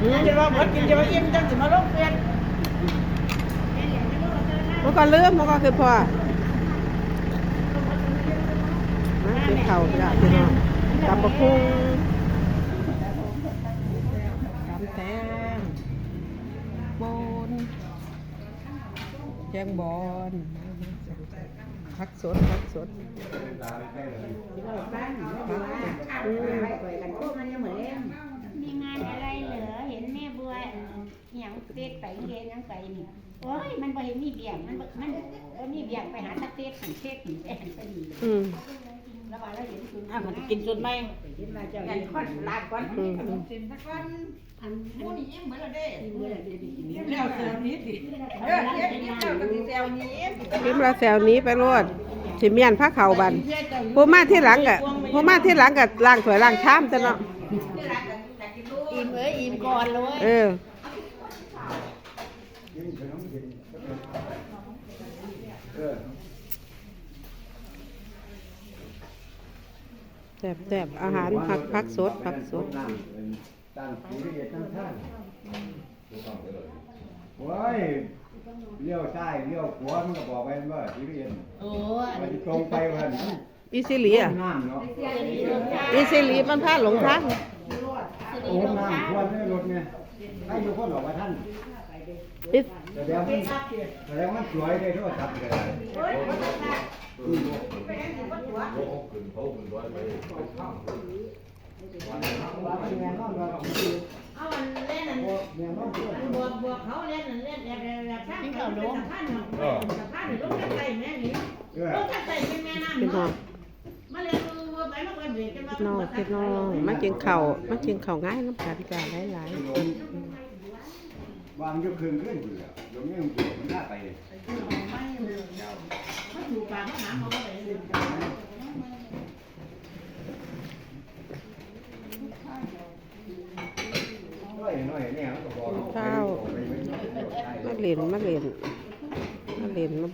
อืมจะว่าหมดกินจะว่าอิ่มจังสิมาลงเฟซมันก็เลื่อมมันก็คือพอมากินข้าจ้ะพี่น้องตับปะพุงตำแตงบนแกงบอนผักสดผักสดอืมมีงานอะไรเหรอเห็นแม่บัวอหย่าง เฟซไปเรียนยังไปนี่โอ้ยมันบ่เห็นมีเบี่ยงมันบ่มันเออมีเบี่ยงไปหาตะเฟซถึงเฟซถึงแอนไปดีอืมแล้วว่าเราเห็นคุณอะมันจะกินส่วนไหมกันคอนลาดก่อนอืมอืมกินสักก้อนอันผู้นี้ยิ้มเหมือนเราเด้เมื่อเดือนดีแล้วเซลนี้สิเออเฮ็ดยิ้มแล้วก็สิเซลนี้พิมพ์ละแซวนี้ไปรวดสิเมียนผ้าเขาวบันผู้มาที่หลังกะผู้มาที่หลังกะล้างถ้วยล้างชามแต่เนาะอิ่มเอ้ยอิ่มก่อนเลยเออ แซ่บแซ่บอาหารผักผักสดผักสดตั้งสีละเอียดตั้งท่านโอ้ยเลี้ยวซ้ายเลี้ยวขวามันก็บอกไปว่าสีละเอียดโอ้มันจะตรงไปวันอีซิลีอะน้ำเนาะอีซิลีมันพาหลงทางโอ้น้ำควรในรถเนี่ยให้อยู่คนหลอกว่าท่านอีแสดงมันแสดงมันสวยได้โทษจับเลยแม่นอนว่าเอาอันเล่นอันแม่นอนด้วยบวกบวกเขาเล่นอันเล่นแบบแบบข้างเขาลงข้างหนึ่งข้างหนึ่งลงข้างใต้แม่นี่เออลงข้างใต้เป็นแม่น้ำพี่น้องเนาะมาเรียน รู้ว่าไปมาก่อนเด็กจะมาพี่น้องพี่น้องมากินข้ามากินข้าง่ายน้ำกันจ้าหลายๆอืมวางยกคืนขึ้นอยู่แล้วลงนี่มันเกี่ยวมันน่าไปมาถูกปากมาเขาเลยน้อยน้อยเนี่ยมันก็บอกข้าวมาเล่นมาเล่นมา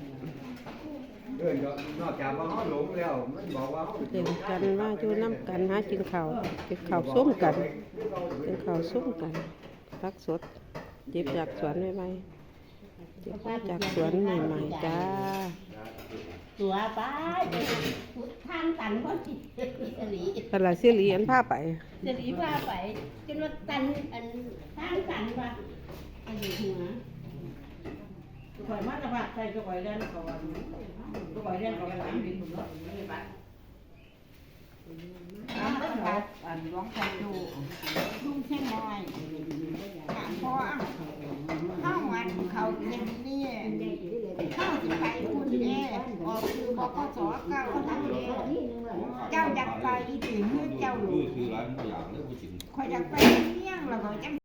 เล่นนอกจากว่าเขาหลงแล้วมันบอกว่าเขาเล่นกันมาอยู่น้ำกันหากินข้าวกินข้าวส้มกันกินข้าวส้มกันผักสดเจ็บจากสวนใหม่ๆเจ็บมาจากสวนใหม่ๆจ้าตัวไปทางตันก็สิสลีตลาดซิลีอันผ้าไปสลีว่าไปจนว่าตันอันทางตันว่าอันหัว ข่อยมาตะพัดใส่ก็ข่อยเล่นก่อนก็ข่อยเล่นก่อนหลังบินผมเนาะนี่บัดน้ำก็หอันร้องคันดูทุ่งเชียงน้อยถามพ่อข้าวัดเขาเย็นนี่ข้าสิไปคุณเด้ออกคือบอกก็สอเก้าทั้งเด้เจ้าอยากไปถึงเจ้าหลวงคือร้านตัวอย่างเรื่องผู้ชิงคอยอยากไปเมี่ยงแล้วก็จัง